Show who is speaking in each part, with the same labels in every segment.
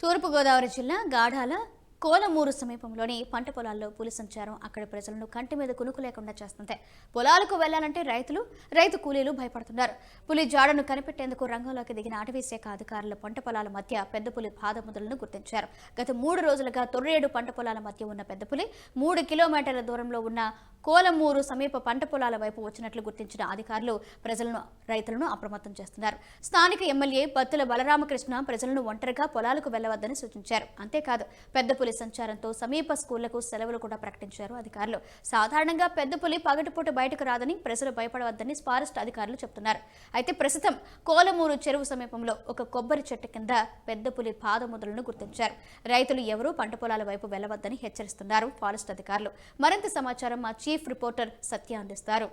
Speaker 1: తూర్పుగోదావరి జిల్లా గాఢాల కోలమూరు సమీపంలోని పంట పొలాల్లో పులి సంచారం అక్కడి ప్రజలను కంటి మీద కునుకు లేకుండా చేస్తుంది. పొలాలకు వెళ్ళాలంటే రైతులు రైతు కూలీలు భయపడుతున్నారు. పులి జాడను కనిపెట్టేందుకు రంగంలోకి దిగిన అటవీ శాఖ అధికారులు పంట పొలాల మధ్య పెద్ద పులి పాదముద్రలను గుర్తించారు. గత మూడు రోజులుగా తొర్రేడు పంట పొలాల మధ్య ఉన్న పెద్ద పులి మూడు కిలోమీటర్ల దూరంలో ఉన్న కోలమూరు సమీప పంట పొలాల వైపు వచ్చినట్లు గుర్తించిన అధికారులు ప్రజలను రైతులను అప్రమత్తం చేస్తున్నారు. స్థానిక ఎమ్మెల్యే బత్తుల బలరామకృష్ణ ప్రజలను ఒంటరిగా పొలాలకు వెళ్ళవద్దని సూచించారు. అంతేకాదు పెద్ద పులి సంచారంతో సమీప స్కూళ్ళకు సెలవులు కూడా ప్రకటించారు అధికారులు. సాధారణంగా పెద్ద పులి పగటిపూట బయటకు రాదని ప్రజలు భయపడవద్దని ఫారెస్ట్ అధికారులు చెబుతున్నారు అయితే ప్రస్తుతం కోలమూరు చెరువు సమీపంలో ఒక కొబ్బరి చెట్టు కింద పెద్ద పులి పాదముద్రలను గుర్తించారు. రైతులు ఎవరూ పంట పొలాల వైపు వెళ్ళవద్దని హెచ్చరిస్తున్నారు ఫారెస్ట్ అధికారులు. మరింత సమాచారం మా చీఫ్ రిపోర్టర్ సత్య అందిస్తారు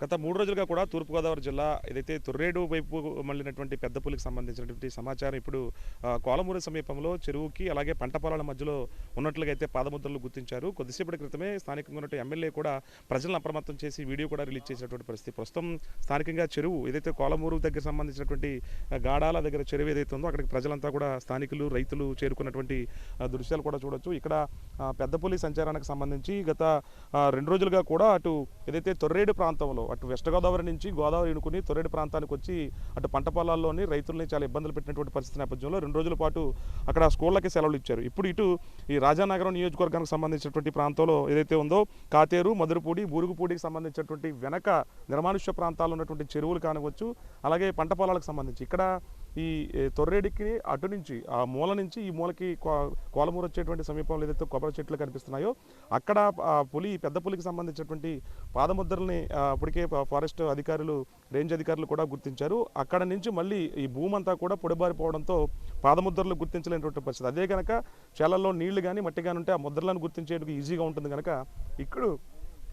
Speaker 2: గత మూడు రోజులుగా కూడా తూర్పుగోదావరి జిల్లా ఏదైతే తొర్రేడు వైపు మళ్ళినటువంటి పెద్ద పులికి సంబంధించినటువంటి సమాచారం ఇప్పుడు కోలమూరు సమీపంలో చెరువుకి అలాగే పంట పొలాల మధ్యలో ఉన్నట్లుగా అయితే పాదముద్రలు గుర్తించారు. కొద్దిసేపటి క్రితమే స్థానికంగా ఉన్నటువంటి ఎమ్మెల్యే కూడా ప్రజలను అప్రమత్తం చేసి వీడియో కూడా రిలీజ్ చేసినటువంటి పరిస్థితి. ప్రస్తుతం స్థానికంగా చెరువు ఏదైతే కోలమూరు దగ్గర సంబంధించినటువంటి గాడాల దగ్గర చెరువు ఏదైతే ఉందో అక్కడికి ప్రజలంతా కూడా స్థానికులు రైతులు చేరుకున్నటువంటి దృశ్యాలు కూడా చూడొచ్చు. ఇక్కడ ఆ, సంచారానికి సంబంధించి గత రెండు రోజులుగా కూడా అటు ఏదైతే తొర్రేడు ప్రాంతంలో అటు వెస్ట్ గోదావరి నుంచి గోదావరి ఇనుకుని తొరేడు ప్రాంతానికి వచ్చి అటు పంట పొలాల్లోని రైతుల్ని చాలా ఇబ్బందులు పెట్టినటువంటి పరిస్థితి నేపథ్యంలో రెండు రోజుల పాటు అక్కడ స్కూళ్ళకి సెలవులు ఇచ్చారు. ఇప్పుడు ఇటు ఈ రాజానగరం నియోజకవర్గానికి సంబంధించినటువంటి ప్రాంతంలో ఏదైతే ఉందో కాతేరు మధురపూడి బూరుగుపూడికి సంబంధించినటువంటి వెనక నిర్మానుష్య ప్రాంతాల్లో ఉన్నటువంటి చెరువులు కానివచ్చు అలాగే పంట పొలాలకు సంబంధించి. ఇక్కడ ఈ తొర్రేడికి అటు నుంచి ఆ మూల నుంచి ఈ మూలకి కో- కోలమూరు వచ్చేటువంటి సమీపంలో ఏదైతే కొబ్బరి చెట్లు కనిపిస్తున్నాయో అక్కడ ఆ పులి పెద్ద పులికి సంబంధించినటువంటి పాదముద్రల్ని అప్పటికే ఫారెస్ట్ అధికారులు రేంజ్ అధికారులు కూడా గుర్తించారు. అక్కడ నుంచి మళ్ళీ ఈ భూమి అంతా కూడా పొడిబారిపోవడంతో పాదముద్రలు గుర్తించలేనటువంటి పరిస్థితి. అదే కనుక చేలల్లో నీళ్ళు కానీ మట్టి కానీ ఉంటే ఆ ముద్రలను గుర్తించేందుకు ఈజీగా ఉంటుంది కనుక ఇక్కడ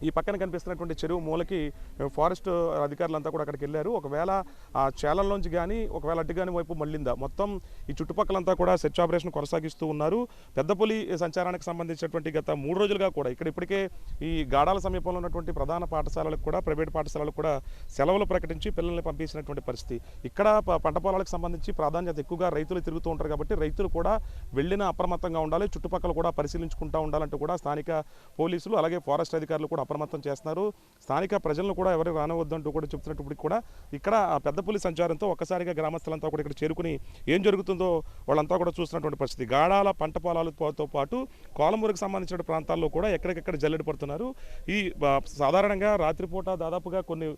Speaker 2: ఈ పక్కన కనిపిస్తున్నటువంటి చెరువు మూలకి ఫారెస్ట్ అధికారులంతా కూడా అక్కడికి వెళ్ళారు. ఒకవేళ ఆ చేలల్లోంచి కానీ ఒకవేళ అడ్డు కానీ వైపు మళ్ళిందా? మొత్తం ఈ చుట్టుపక్కలంతా కూడా సెర్చ్ ఆపరేషన్ కొనసాగిస్తూ ఉన్నారు. పెద్దపులి సంచారానికి సంబంధించినటువంటి గత మూడు రోజులుగా కూడా ఇక్కడ ఇప్పటికే ఈ గాడాల సమీపంలో ఉన్నటువంటి ప్రధాన పాఠశాలలకు కూడా ప్రైవేట్ పాఠశాలలకు కూడా సెలవులు ప్రకటించి పిల్లల్ని పంపించినటువంటి పరిస్థితి. ఇక్కడ పంట పొలాలకు సంబంధించి ప్రాధాన్యత ఎక్కువగా రైతులు తిరుగుతూ ఉంటారు కాబట్టి రైతులు కూడా వెళ్ళిన అప్రమత్తంగా ఉండాలి చుట్టుపక్కల కూడా పరిశీలించుకుంటూ ఉండాలంటూ కూడా స్థానిక పోలీసులు అలాగే ఫారెస్ట్ అధికారులు కూడా అప్రమత్తం చేస్తున్నారు. స్థానిక ప్రజలను కూడా ఎవరు రానవద్దంటూ కూడా చెప్తున్నప్పటికి కూడా ఇక్కడ పెద్దపల్లి సంచారంతో ఒక్కసారిగా గ్రామస్తులంతా కూడా ఇక్కడ చేరుకుని ఏం జరుగుతుందో వాళ్ళంతా కూడా చూస్తున్నటువంటి పరిస్థితి. గాడాల పంట పొలాలతో పాటు కోలమూరుకు సంబంధించిన ప్రాంతాల్లో కూడా ఎక్కడికెక్కడ జల్లెడ పడుతున్నారు. ఈ సాధారణంగా రాత్రిపూట దాదాపుగా కొన్ని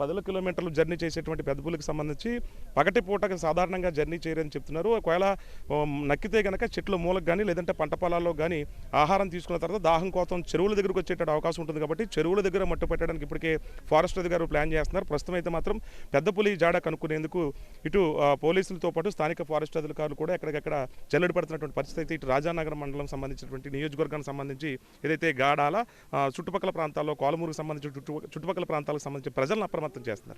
Speaker 2: పదుల కిలోమీటర్లు జర్నీ చేసేటువంటి పెద్ద పులికి సంబంధించి పగటి పూటకి సాధారణంగా జర్నీ చేయరని చెప్తున్నారు. ఒకవేళ నక్కితే గనక చెట్ల మూలకు కానీ లేదంటే పంట పొలాల్లో కానీ ఆహారం తీసుకున్న తర్వాత దాహం కోసం చెరువుల దగ్గరకు వచ్చేటువంటి అవకాశం ఉంటుంది కాబట్టి చెరువుల దగ్గర మట్టు పెట్టడానికి ఇప్పటికే ఫారెస్ట్ అధికారులు ప్లాన్ చేస్తున్నారు. ప్రస్తుతం అయితే మాత్రం పెద్ద పులి జాడ కనుక్కునేందుకు ఇటు పోలీసులతో పాటు స్థానిక ఫారెస్ట్ అధికారులు కూడా ఎక్కడికక్కడ చెల్లడి పడుతున్నటువంటి పరిస్థితి అయితే ఇటు రాజానగరం మండలం సంబంధించినటువంటి నియోజకవర్గానికి సంబంధించి ఏదైతే గాడాల చుట్టుపక్కల ప్రాంతాల్లో కోలమూరుకు సంబంధించిన చుట్టుపక్కల ప్రాంతాలకు సంబంధించి ప్రజలను అప్రమత్తం చేస్తున్నారు.